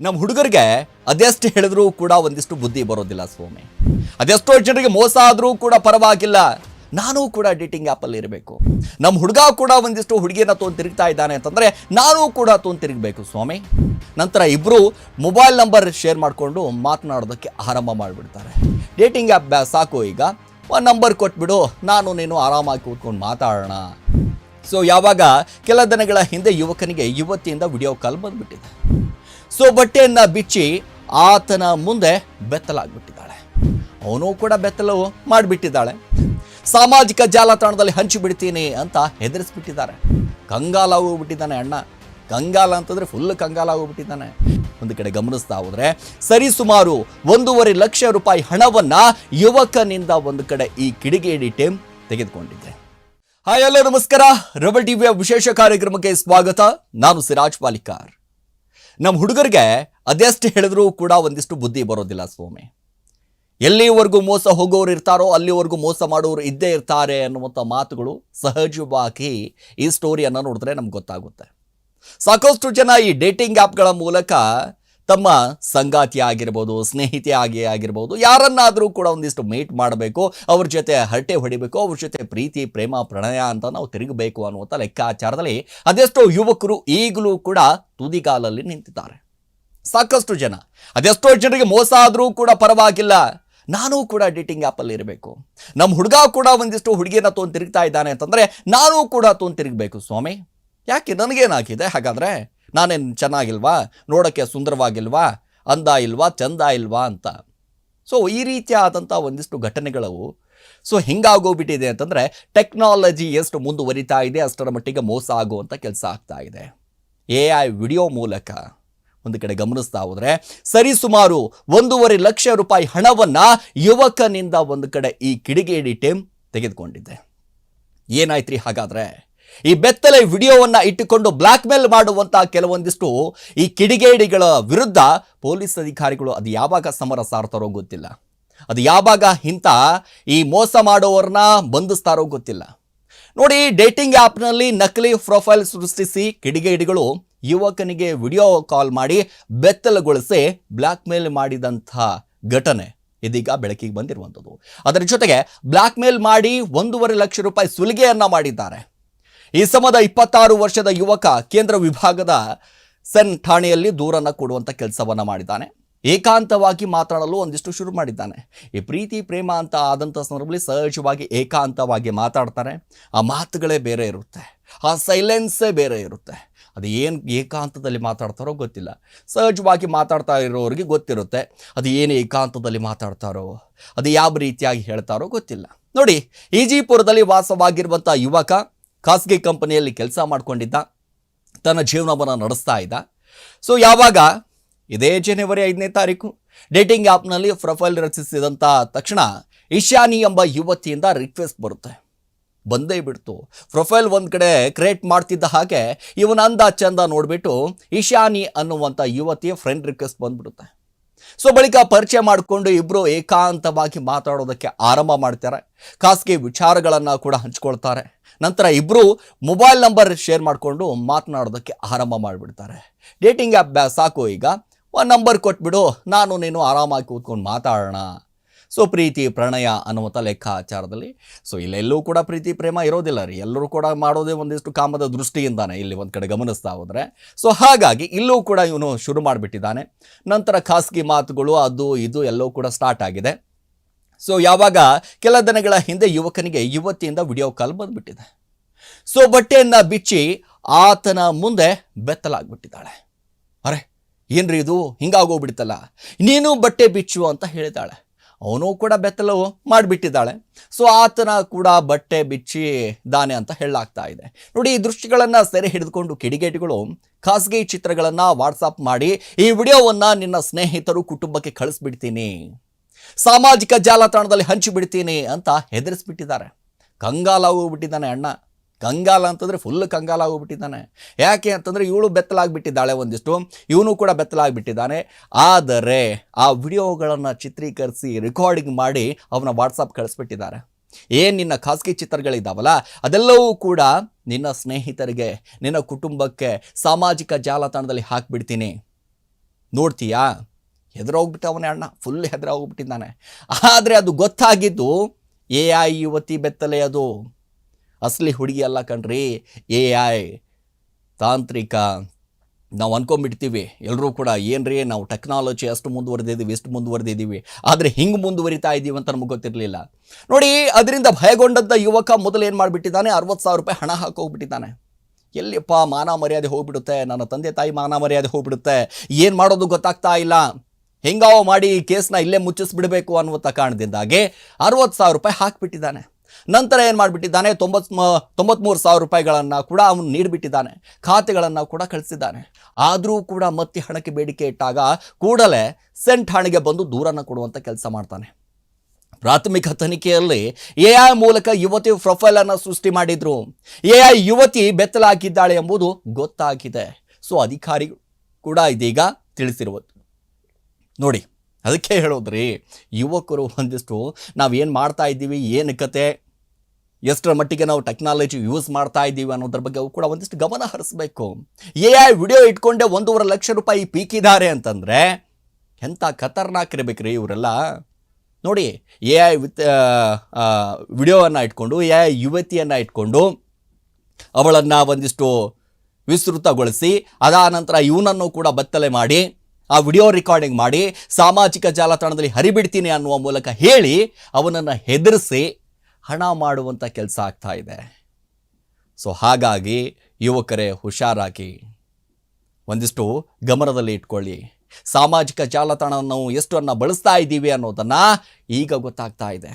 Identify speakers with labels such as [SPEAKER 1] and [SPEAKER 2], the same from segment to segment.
[SPEAKER 1] ನಮ್ಮ ಹುಡುಗರಿಗೆ ಅದೆಷ್ಟು ಹೇಳಿದ್ರೂ ಕೂಡ ಒಂದಿಷ್ಟು ಬುದ್ಧಿ ಬರೋದಿಲ್ಲ ಸ್ವಾಮಿ. ಅದೆಷ್ಟೋ ಜನರಿಗೆ ಮೋಸ ಆದರೂ ಕೂಡ ಪರವಾಗಿಲ್ಲ. ನಾನು ಕೂಡ ಡೇಟಿಂಗ್ ಆ್ಯಪಲ್ಲಿ ಇರಬೇಕು. ನಮ್ಮ ಹುಡುಗ ಕೂಡ ಒಂದಿಷ್ಟು ಹುಡುಗಿಯನ್ನ ತೊಗೊಂಡು ತಿರುಗ್ತಾ ಇದ್ದಾನೆ ಅಂತಂದರೆ ನಾನು ಕೂಡ ತೊಗೊಂಡು ತಿರುಗಬೇಕು ಸ್ವಾಮಿ. ನಂತರ ಇಬ್ಬರು ಮೊಬೈಲ್ ನಂಬರ್ ಶೇರ್ ಮಾಡಿಕೊಂಡು ಮಾತನಾಡೋದಕ್ಕೆ ಆರಂಭ ಮಾಡಿಬಿಡ್ತಾರೆ. ಡೇಟಿಂಗ್ ಆ್ಯಪ್ ಸಾಕು ಈಗ. ಒಂದು ನಂಬರ್ ಕೊಟ್ಬಿಡು, ನಾನು ನೀನು ಆರಾಮಾಗಿ ಕೂತ್ಕೊಂಡು ಮಾತಾಡೋಣ. ಸೊ ಯಾವಾಗ ಕೆಲ ದಿನಗಳ ಹಿಂದೆ ಯುವಕನಿಗೆ ಯುವತಿಯಿಂದ ವಿಡಿಯೋ ಕಾಲ್ ಬಂದ್ಬಿಟ್ಟಿದೆ. ಸೊ ಬಟ್ಟೆಯನ್ನ ಬಿಚ್ಚಿ ಆತನ ಮುಂದೆ ಬೆತ್ತಲಾಗ್ಬಿಟ್ಟಿದ್ದಾಳೆ. ಅವನು ಕೂಡ ಬೆತ್ತಲು ಮಾಡಿಬಿಟ್ಟಿದ್ದಾಳೆ. ಸಾಮಾಜಿಕ ಜಾಲತಾಣದಲ್ಲಿ ಹಂಚಿಬಿಡ್ತೀನಿ ಅಂತ ಹೆದರಿಸ್ಬಿಟ್ಟಿದ್ದಾರೆ. ಕಂಗಾಲ ಹೋಗ್ಬಿಟ್ಟಿದ್ದಾನೆ ಅಣ್ಣ. ಕಂಗಾಲ ಅಂತಂದ್ರೆ ಫುಲ್ ಕಂಗಾಲ ಹೋಗ್ಬಿಟ್ಟಿದ್ದಾನೆ. ಒಂದು ಕಡೆ ಗಮನಿಸ್ತಾ ಹೋದ್ರೆ ಸರಿಸುಮಾರು ಒಂದೂವರೆ ಲಕ್ಷ ರೂಪಾಯಿ ಹಣವನ್ನ ಯುವಕನಿಂದ ಒಂದು ಕಡೆ ಈ ಕಿಡಿಗೇಡಿ ಟೀಮ್ ತೆಗೆದುಕೊಂಡಿದ್ದೆ ಹಾಯ್ ಹಲೋ ನಮಸ್ಕಾರ. ರಬಲ್ ಟಿವಿಯ ವಿಶೇಷ ಕಾರ್ಯಕ್ರಮಕ್ಕೆ ಸ್ವಾಗತ. ನಾನು ಸಿರಾಜ್ ಪಾಲಿಕಾರ್. ನಮ್ಮ ಹುಡುಗರಿಗೆ ಅದೆಷ್ಟು ಹೇಳಿದ್ರೂ ಕೂಡ ಒಂದಿಷ್ಟು ಬುದ್ಧಿ ಬರೋದಿಲ್ಲ ಸ್ವಾಮಿ. ಎಲ್ಲಿವರೆಗೂ ಮೋಸ ಹೋಗೋರು ಇರ್ತಾರೋ ಅಲ್ಲಿವರೆಗೂ ಮೋಸ ಮಾಡೋರು ಇದ್ದೇ ಇರ್ತಾರೆ ಅನ್ನುವಂಥ ಮಾತುಗಳು ಸಹಜವಾಗಿ ಈ ಸ್ಟೋರಿಯನ್ನು ನೋಡಿದ್ರೆ ನಮ್ಗೆ ಗೊತ್ತಾಗುತ್ತೆ. ಸಾಕಷ್ಟು ಜನ ಈ ಡೇಟಿಂಗ್ ಆ್ಯಪ್ಗಳ ಮೂಲಕ ತಮ್ಮ ಸಂಗಾತಿ ಆಗಿರ್ಬೋದು, ಸ್ನೇಹಿತೆ ಆಗಿ ಆಗಿರ್ಬೋದು, ಯಾರನ್ನಾದರೂ ಕೂಡ ಒಂದಿಷ್ಟು ಮೀಟ್ ಮಾಡಬೇಕು, ಅವ್ರ ಜೊತೆ ಹರಟೆ ಹೊಡಿಬೇಕು, ಅವ್ರ ಜೊತೆ ಪ್ರೀತಿ, ಪ್ರೇಮ, ಪ್ರಣಯ ಅಂತ ನಾವು ತಿರುಗಬೇಕು ಅನ್ನುವಂಥ ಲೆಕ್ಕಾಚಾರದಲ್ಲಿ ಅದೆಷ್ಟೋ ಯುವಕರು ಈಗಲೂ ಕೂಡ ತುದಿಗಾಲಲ್ಲಿ ನಿಂತಿದ್ದಾರೆ. ಸಾಕಷ್ಟು ಜನ. ಅದೆಷ್ಟೋ ಜನರಿಗೆ ಮೋಸ ಆದರೂ ಕೂಡ ಪರವಾಗಿಲ್ಲ. ನಾನು ಕೂಡ ಡೇಟಿಂಗ್ ಆ್ಯಪಲ್ಲಿ ಇರಬೇಕು. ನಮ್ಮ ಹುಡುಗ ಕೂಡ ಒಂದಿಷ್ಟು ಹುಡುಗಿಯನ್ನು ತೊಗೊಂಡು ತಿರುಗ್ತಾ ಇದ್ದಾನೆ ಅಂತಂದರೆ ನಾನು ಕೂಡ ತೊಗೊಂಡು ತಿರುಗಬೇಕು. ಸ್ವಾಮಿ, ಯಾಕೆ ನನಗೇನಾಗಿದೆ ಹಾಗಾದರೆ? ನಾನೇನು ಚೆನ್ನಾಗಿಲ್ವಾ? ನೋಡೋಕ್ಕೆ ಸುಂದರವಾಗಿಲ್ವಾ? ಅಂದ ಇಲ್ವಾ ಚಂದ ಇಲ್ವಾ ಅಂತ. ಸೊ ಈ ರೀತಿಯಾದಂಥ ಒಂದಿಷ್ಟು ಘಟನೆಗಳು. ಸೊ ಹಿಂಗಾಗೋಗ್ಬಿಟ್ಟಿದೆ ಅಂತಂದರೆ ಟೆಕ್ನಾಲಜಿ ಎಷ್ಟು ಮುಂದುವರಿತಾ ಇದೆ, ಅಷ್ಟರ ಮಟ್ಟಿಗೆ ಮೋಸ ಆಗುವಂಥ ಕೆಲಸ ಆಗ್ತಾ ಇದೆ. ಎ ಐ ವಿಡಿಯೋ ಮೂಲಕ. ಒಂದು ಕಡೆ ಗಮನಿಸ್ತಾ ಹೋದರೆ ಸರಿಸುಮಾರು ಒಂದೂವರೆ ಲಕ್ಷ ರೂಪಾಯಿ ಹಣವನ್ನು ಯುವಕನಿಂದ ಒಂದು ಕಡೆ ಈ ಕಿಡಿಗೇಡಿ ಟೀಮ್ ಏನಾಯ್ತು ರೀ ಹಾಗಾದ್ರೆ? ಈ ಬೆತ್ತಲೆ ವಿಡಿಯೋವನ್ನು ಇಟ್ಟುಕೊಂಡು ಬ್ಲ್ಯಾಕ್ ಮೇಲ್ ಮಾಡುವಂತಹ ಕೆಲವೊಂದಿಷ್ಟು ಈ ಕಿಡಿಗೇಡಿಗಳ ವಿರುದ್ಧ ಪೊಲೀಸ್ ಅಧಿಕಾರಿಗಳು ಅದು ಯಾವಾಗ ಸಮರ ಸಾರ್ತಾರೋ ಗೊತ್ತಿಲ್ಲ. ಅದು ಯಾವಾಗ ಇಂಥ ಈ ಮೋಸ ಮಾಡುವವ್ರನ್ನ ಬಂಧಿಸ್ತಾರೋ ಗೊತ್ತಿಲ್ಲ. ನೋಡಿ, ಡೇಟಿಂಗ್ ಆ್ಯಪ್ನಲ್ಲಿ ನಕಲಿ ಪ್ರೊಫೈಲ್ ಸೃಷ್ಟಿಸಿ ಕಿಡಿಗೇಡಿಗಳು ಯುವಕನಿಗೆ ವಿಡಿಯೋ ಕಾಲ್ ಮಾಡಿ ಬೆತ್ತಲುಗೊಳಿಸಿ ಬ್ಲ್ಯಾಕ್ ಮೇಲ್ ಮಾಡಿದಂಥ ಘಟನೆ ಇದೀಗ ಬೆಳಕಿಗೆ ಬಂದಿರುವಂಥದ್ದು. ಅದರ ಜೊತೆಗೆ ಬ್ಲ್ಯಾಕ್ ಮೇಲ್ ಮಾಡಿ ಒಂದೂವರೆ ಲಕ್ಷ ರೂಪಾಯಿ ಸುಲಿಗೆಯನ್ನ ಮಾಡಿದ್ದಾರೆ. ಈ ಸಮದ ಇಪ್ಪತ್ತಾರು ವರ್ಷದ ಯುವಕ ಕೇಂದ್ರ ವಿಭಾಗದ ಸೆನ್ ಠಾಣೆಯಲ್ಲಿ ದೂರನ್ನು ಕೊಡುವಂಥ ಕೆಲಸವನ್ನು ಮಾಡಿದ್ದಾನೆ. ಏಕಾಂತವಾಗಿ ಮಾತಾಡಲು ಒಂದಿಷ್ಟು ಶುರು ಮಾಡಿದ್ದಾನೆ. ಈ ಪ್ರೀತಿ, ಪ್ರೇಮ ಅಂತ ಆದಂಥ ಸಂದರ್ಭದಲ್ಲಿ ಸಹಜವಾಗಿ ಏಕಾಂತವಾಗಿ ಮಾತಾಡ್ತಾನೆ. ಆ ಮಾತುಗಳೇ ಬೇರೆ ಇರುತ್ತೆ. ಆ ಸೈಲೆನ್ಸೇ ಬೇರೆ ಇರುತ್ತೆ. ಅದು ಏನು ಏಕಾಂತದಲ್ಲಿ ಮಾತಾಡ್ತಾರೋ ಗೊತ್ತಿಲ್ಲ. ಸಹಜವಾಗಿ ಮಾತಾಡ್ತಾ ಇರೋರಿಗೆ ಗೊತ್ತಿರುತ್ತೆ. ಅದು ಏನು ಏಕಾಂತದಲ್ಲಿ ಮಾತಾಡ್ತಾರೋ, ಅದು ಯಾವ ರೀತಿಯಾಗಿ ಹೇಳ್ತಾರೋ ಗೊತ್ತಿಲ್ಲ. ನೋಡಿ, ಈಜಿಪುರದಲ್ಲಿ ವಾಸವಾಗಿರುವಂಥ ಯುವಕ ಖಾಸಗಿ ಕಂಪನಿಯಲ್ಲಿ ಕೆಲಸ ಮಾಡಿಕೊಂಡಿದ್ದ, ತನ್ನ ಜೀವನವನ್ನು ನಡೆಸ್ತಾ ಇದ್ದ. ಸೊ ಯಾವಾಗ? ಇದೇ ಜನವರಿ ಐದನೇ ತಾರೀಕು. ಡೇಟಿಂಗ್ ಆ್ಯಪ್ನಲ್ಲಿ ಪ್ರೊಫೈಲ್ ರಚಿಸಿದಂಥ ತಕ್ಷಣ ಇಶಾನಿ ಎಂಬ ಯುವತಿಯಿಂದ ರಿಕ್ವೆಸ್ಟ್ ಬರುತ್ತೆ. ಬಂದೇ ಬಿಡ್ತು. ಪ್ರೊಫೈಲ್ ಒಂದು ಕಡೆ ಕ್ರಿಯೇಟ್ ಮಾಡ್ತಿದ್ದ ಹಾಗೆ ಇವನ ಅಂದ ಚಂದ ನೋಡಿಬಿಟ್ಟು ಇಶಾನಿ ಅನ್ನುವಂಥ ಯುವತಿಯ ಫ್ರೆಂಡ್ ರಿಕ್ವೆಸ್ಟ್ ಬಂದ್ಬಿಡುತ್ತೆ. ಸೊ ಬಳಿಕ ಪರಿಚಯ ಮಾಡಿಕೊಂಡು ಇಬ್ಬರು ಏಕಾಂತವಾಗಿ ಮಾತಾಡೋದಕ್ಕೆ ಆರಂಭ ಮಾಡ್ತಾರೆ. ಖಾಸಗಿ ವಿಚಾರಗಳನ್ನು ಕೂಡ ಹಂಚ್ಕೊಳ್ತಾರೆ. ನಂತರ ಇಬ್ಬರು ಮೊಬೈಲ್ ನಂಬರ್ ಶೇರ್ ಮಾಡಿಕೊಂಡು ಮಾತನಾಡೋದಕ್ಕೆ ಆರಂಭ ಮಾಡಿಬಿಡ್ತಾರೆ. ಡೇಟಿಂಗ್ ಆ್ಯಪ್ ಸಾಕು ಈಗ. ಒಂದು ನಂಬರ್ ಕೊಟ್ಬಿಡು. ನಾನು ನೀನು ಆರಾಮಾಗಿ ಕೂತ್ಕೊಂಡು ಮಾತಾಡೋಣ. ಸೊ, ಪ್ರೀತಿ, ಪ್ರಣಯ ಅನ್ನುವಂಥ ಲೆಕ್ಕಾಚಾರದಲ್ಲಿ. ಸೊ, ಇಲ್ಲೆಲ್ಲೂ ಕೂಡ ಪ್ರೀತಿ, ಪ್ರೇಮ ಇರೋದಿಲ್ಲ ರೀ. ಎಲ್ಲರೂ ಕೂಡ ಮಾಡೋದೇ ಒಂದಿಷ್ಟು ಕಾಮದ ದೃಷ್ಟಿಯಿಂದಾನೆ ಇಲ್ಲಿ ಒಂದು ಕಡೆ ಗಮನಿಸ್ತಾ ಹೋದರೆ. ಸೊ, ಹಾಗಾಗಿ ಇಲ್ಲೂ ಕೂಡ ಇವನು ಶುರು ಮಾಡಿಬಿಟ್ಟಿದ್ದಾನೆ. ನಂತರ ಖಾಸಗಿ ಮಾತುಗಳು, ಅದು, ಇದು ಎಲ್ಲವೂ ಕೂಡ ಸ್ಟಾರ್ಟ್ ಆಗಿದೆ. ಸೊ ಯಾವಾಗ ಕೆಲ ದಿನಗಳ ಹಿಂದೆ ಯುವಕನಿಗೆ ಯುವತಿಯಿಂದ ವಿಡಿಯೋ ಕಾಲ್ ಬಂದ್ಬಿಟ್ಟಿದೆ. ಸೊ ಬಟ್ಟೆಯನ್ನು ಬಿಚ್ಚಿ ಆತನ ಮುಂದೆ ಬೆತ್ತಲಾಗ್ಬಿಟ್ಟಿದ್ದಾಳೆ. ಅರೆ, ಏನ್ರಿ ಇದು? ಹಿಂಗಾಗೋಗ್ಬಿಡ್ತಲ್ಲ. ನೀನು ಬಟ್ಟೆ ಬಿಚ್ಚು ಅಂತ ಹೇಳಿದಾಳೆ ಅವನು ಕೂಡ ಬೆತ್ತಲು ಮಾಡಿಬಿಟ್ಟಿದ್ದಾಳೆ. ಸೊ ಆತನ ಕೂಡ ಬಟ್ಟೆ ಬಿಚ್ಚಿ ದಾನೆ ಅಂತ ಹೇಳಲಾಗ್ತಾ ಇದೆ. ನೋಡಿ, ಈ ದೃಶ್ಯಗಳನ್ನು ಸೆರೆ ಹಿಡಿದುಕೊಂಡು ಕಿಡಿಗೇಡಿಗಳು ಖಾಸಗಿ ಚಿತ್ರಗಳನ್ನು ವಾಟ್ಸಪ್ ಮಾಡಿ ಈ ವಿಡಿಯೋವನ್ನು ನಿನ್ನ ಸ್ನೇಹಿತರು ಕುಟುಂಬಕ್ಕೆ ಕಳಿಸ್ಬಿಡ್ತೀನಿ. ಸಾಮಾಜಿಕ ಜಾಲತಾಣದಲ್ಲಿ ಹಂಚಿಬಿಡ್ತೀನಿ ಅಂತ ಹೆದರಿಸ್ಬಿಟ್ಟಿದ್ದಾರೆ. ಕಂಗಾಲಾಗೋಗ್ಬಿಟ್ಟಿದ್ದಾನೆ ಅಣ್ಣ. ಕಂಗಾಲ ಅಂತಂದರೆ ಫುಲ್ ಕಂಗಾಲ ಕಂಗಾಲಾಗೋಗ್ಬಿಟ್ಟಿದ್ದಾನೆ ಯಾಕೆ ಅಂತಂದರೆ ಇವಳು ಬೆತ್ತಲಾಗಿಬಿಟ್ಟಿದ್ದಾಳೆ ಒಂದಿಷ್ಟು. ಇವನು ಕೂಡ ಬೆತ್ತಲಾಗಿಬಿಟ್ಟಿದ್ದಾನೆ. ಆದರೆ ಆ ವಿಡಿಯೋಗಳನ್ನು ಚಿತ್ರೀಕರಿಸಿ ರೆಕಾರ್ಡಿಂಗ್ ಮಾಡಿ ಅವನ ವಾಟ್ಸಪ್ ಕಳಿಸ್ಬಿಟ್ಟಿದ್ದಾರೆ. ಏನು ನಿನ್ನ ಖಾಸಗಿ ಚಿತ್ರಗಳಿದ್ದಾವಲ್ಲ ಅದೆಲ್ಲವೂ ಕೂಡ ನಿನ್ನ ಸ್ನೇಹಿತರಿಗೆ, ನಿನ್ನ ಕುಟುಂಬಕ್ಕೆ ಸಾಮಾಜಿಕ ಜಾಲತಾಣದಲ್ಲಿ ಹಾಕಿಬಿಡ್ತೀನಿ. ನೋಡ್ತೀಯಾ? ಹೆದರೋಗ್ಬಿಟ್ಟು ಅವನೇ ಅಣ್ಣ. ಫುಲ್ ಹೆದರೋಗ್ಬಿಟ್ಟಿದ್ದಾನೆ ಆದರೆ ಅದು ಗೊತ್ತಾಗಿದ್ದು ಎ ಐ ಯುವತಿ ಬೆತ್ತಲೆ ಅದು. ಅಸಲಿ ಹುಡುಗಿ ಅಲ್ಲ ಕಣ್ರಿ. ಎ ಐ ತಾಂತ್ರಿಕ. ನಾವು ಅನ್ಕೊಂಬಿಡ್ತೀವಿ. ಎಲ್ಲರೂ ಕೂಡ ಏನ್ರಿ, ನಾವು ಟೆಕ್ನಾಲಜಿ ಅಷ್ಟು ಮುಂದುವರೆದಿದ್ದೀವಿ ಎಷ್ಟು ಮುಂದುವರೆದಿದ್ದೀವಿ ಆದರೆ ಹಿಂಗೆ ಮುಂದುವರಿತಾ ಇದ್ದೀವಿ ಅಂತ ನಮಗೆ ಗೊತ್ತಿರಲಿಲ್ಲ. ನೋಡಿ, ಅದರಿಂದ ಭಯಗೊಂಡದ್ದ ಯುವಕ ಮೊದಲು ಏನು ಮಾಡಿಬಿಟ್ಟಿದ್ದಾನೆ? ಅರವತ್ತು ಸಾವಿರ ರೂಪಾಯಿ ಹಣ ಹಾಕೋಗ್ಬಿಟ್ಟಿದ್ದಾನೆ. ಎಲ್ಲಿಪ್ಪ ಮಾನ ಮರ್ಯಾದೆ ಹೋಗ್ಬಿಡುತ್ತೆ? ನನ್ನ ತಂದೆ ತಾಯಿ ಮಾನ ಮರ್ಯಾದೆ ಹೋಗ್ಬಿಡುತ್ತೆ. ಏನು ಮಾಡೋದು ಗೊತ್ತಾಗ್ತಾ ಇಲ್ಲ. ಹೆಂಗಾವೋ ಮಾಡಿ ಈ ಕೇಸ್ನ ಇಲ್ಲೇ ಮುಚ್ಚಿಸ್ಬಿಡಬೇಕು ಅನ್ನುವಂಥ ಕಾರಣದಿಂದಾಗಿ ಅರವತ್ತು ಸಾವಿರ ರೂಪಾಯಿ ಹಾಕಿಬಿಟ್ಟಿದ್ದಾನೆ. ನಂತರ ಏನು ಮಾಡಿಬಿಟ್ಟಿದ್ದಾನೆ? ತೊಂಬತ್ ತೊಂಬತ್ಮೂರು ಸಾವಿರ ರೂಪಾಯಿಗಳನ್ನು ಕೂಡ ಅವನು ನೀಡಿಬಿಟ್ಟಿದ್ದಾನೆ. ಖಾತೆಗಳನ್ನು ಕೂಡ ಕಳಿಸಿದ್ದಾನೆ. ಆದರೂ ಕೂಡ ಮತ್ತೆ ಹಣಕ್ಕೆ ಬೇಡಿಕೆ ಇಟ್ಟಾಗ ಕೂಡಲೇ ಸೆಂಟ್ ಹಣೆಗೆ ಬಂದು ದೂರನ್ನು ಕೊಡುವಂಥ ಕೆಲಸ ಮಾಡ್ತಾನೆ. ಪ್ರಾಥಮಿಕ ತನಿಖೆಯಲ್ಲಿ ಎ ಐ ಮೂಲಕ ಯುವತಿ ಪ್ರೊಫೈಲನ್ನು ಸೃಷ್ಟಿ ಮಾಡಿದ್ರು. ಎ ಐ ಯುವತಿ ಬೆತ್ತಲಾಗಿದ್ದಾಳೆ ಎಂಬುದು ಗೊತ್ತಾಗಿದೆ. ಸೊ ಅಧಿಕಾರಿ ಕೂಡ ಇದೀಗ ತಿಳಿಸಿರುವುದು. ನೋಡಿ, ಅದಕ್ಕೆ ಹೇಳೋದ್ರಿ, ಯುವಕರು ಒಂದಿಷ್ಟು ನಾವೇನು ಮಾಡ್ತಾ ಇದ್ದೀವಿ, ಏನು ಕತೆ, ಎಷ್ಟರ ಮಟ್ಟಿಗೆ ನಾವು ಟೆಕ್ನಾಲಜಿ ಯೂಸ್ ಮಾಡ್ತಾ ಇದ್ದೀವಿ ಅನ್ನೋದ್ರ ಬಗ್ಗೆ ಕೂಡ ಒಂದಿಷ್ಟು ಗಮನ ಹರಿಸ್ಬೇಕು. ಎ ಐ ವಿಡಿಯೋ ಇಟ್ಕೊಂಡೆ ಒಂದೂವರೆ ಲಕ್ಷ ರೂಪಾಯಿ ಪೀಕಿದ್ದಾರೆ ಅಂತಂದರೆ ಎಂಥ ಖತರ್ನಾಕ್ ಇರಬೇಕ್ರಿ ಇವರೆಲ್ಲ? ನೋಡಿ ಎ ಐ ವಿತ್ ವಿಡಿಯೋವನ್ನು ಇಟ್ಕೊಂಡು ಎ ಐ ಯುವತಿಯನ್ನು ಇಟ್ಕೊಂಡು, ಅವಳನ್ನು ಒಂದಿಷ್ಟು ವಿಸ್ತೃತಗೊಳಿಸಿ ಅದಾದ ನಂತರ ಇವನನ್ನು ಕೂಡ ಬತ್ತಲೆ ಮಾಡಿ ಆ ವಿಡಿಯೋ ರೆಕಾರ್ಡಿಂಗ್ ಮಾಡಿ ಸಾಮಾಜಿಕ ಜಾಲತಾಣದಲ್ಲಿ ಹರಿಬಿಡ್ತೀನಿ ಅನ್ನುವ ಮೂಲಕ ಹೇಳಿ ಅವನನ್ನು ಹೆದರಿಸಿ ಹಣ ಮಾಡುವಂಥ ಕೆಲಸ ಆಗ್ತಾ ಇದೆ. ಸೊ ಹಾಗಾಗಿ ಯುವಕರೇ ಹುಷಾರಾಗಿ ಒಂದಿಷ್ಟು ಗಮನದಲ್ಲಿ ಇಟ್ಕೊಳ್ಳಿ. ಸಾಮಾಜಿಕ ಜಾಲತಾಣವನ್ನು ಎಷ್ಟನ್ನು ಬಳಸ್ತಾ ಇದ್ದೀವಿ ಅನ್ನೋದನ್ನು ಈಗ ಗೊತ್ತಾಗ್ತಾ ಇದೆ.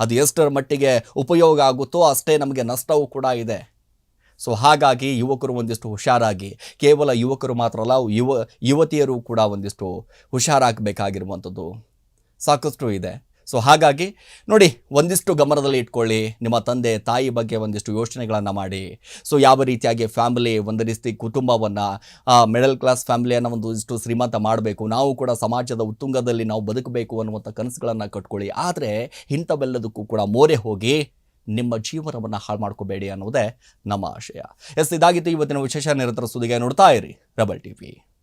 [SPEAKER 1] ಅದು ಎಷ್ಟರ ಮಟ್ಟಿಗೆ ಉಪಯೋಗ ಆಗುತ್ತೋ ಅಷ್ಟೇ ನಮಗೆ ನಷ್ಟವೂ ಕೂಡ ಇದೆ. ಸೊ ಹಾಗಾಗಿ ಯುವಕರು ಒಂದಿಷ್ಟು ಹುಷಾರಾಗಿ, ಕೇವಲ ಯುವಕರು ಮಾತ್ರ ಅಲ್ಲ, ಯುವ, ಯುವತಿಯರು ಕೂಡ ಒಂದಿಷ್ಟು ಹುಷಾರಾಗಬೇಕಾಗಿರುವಂಥದ್ದು ಸಾಕಷ್ಟು ಇದೆ. ಸೊ ಹಾಗಾಗಿ ನೋಡಿ, ಒಂದಿಷ್ಟು ಗಮನದಲ್ಲಿ ಇಟ್ಕೊಳ್ಳಿ, ನಿಮ್ಮ ತಂದೆ, ತಾಯಿ ಬಗ್ಗೆ ಒಂದಿಷ್ಟು ಯೋಚನೆಗಳನ್ನು ಮಾಡಿ. ಸೊ ಯಾವ ರೀತಿಯಾಗಿ ಫ್ಯಾಮಿಲಿ ಒಂದು ರೀತಿ ಕುಟುಂಬವನ್ನು ಮಿಡಲ್ ಕ್ಲಾಸ್ ಫ್ಯಾಮಿಲಿಯನ್ನು ಒಂದಿಷ್ಟು ಶ್ರೀಮಂತ ಮಾಡಬೇಕು, ನಾವು ಕೂಡ ಸಮಾಜದ ಉತ್ತುಂಗದಲ್ಲಿ ನಾವು ಬದುಕಬೇಕು ಅನ್ನುವಂಥ ಕನಸುಗಳನ್ನು ಕಟ್ಕೊಳ್ಳಿ. ಆದರೆ ಇಂಥವೆಲ್ಲದಕ್ಕೂ ಕೂಡ ಮೋರೆ ಹೋಗಿ ನಿಮ್ಮ ಜೀವನವನ್ನು ಹಾಳು ಮಾಡ್ಕೋಬೇಡಿ ಅನ್ನೋದೇ ನಮ್ಮ ಆಶಯ. ಎಸ್, ಇದಾಗಿತ್ತು ಇವತ್ತಿನ ವಿಶೇಷ ನಿರಂತರ ಸುದ್ದಿಗೆ ನೋಡ್ತಾ ಇರಿ. ರಬಲ್ ಟಿವಿ.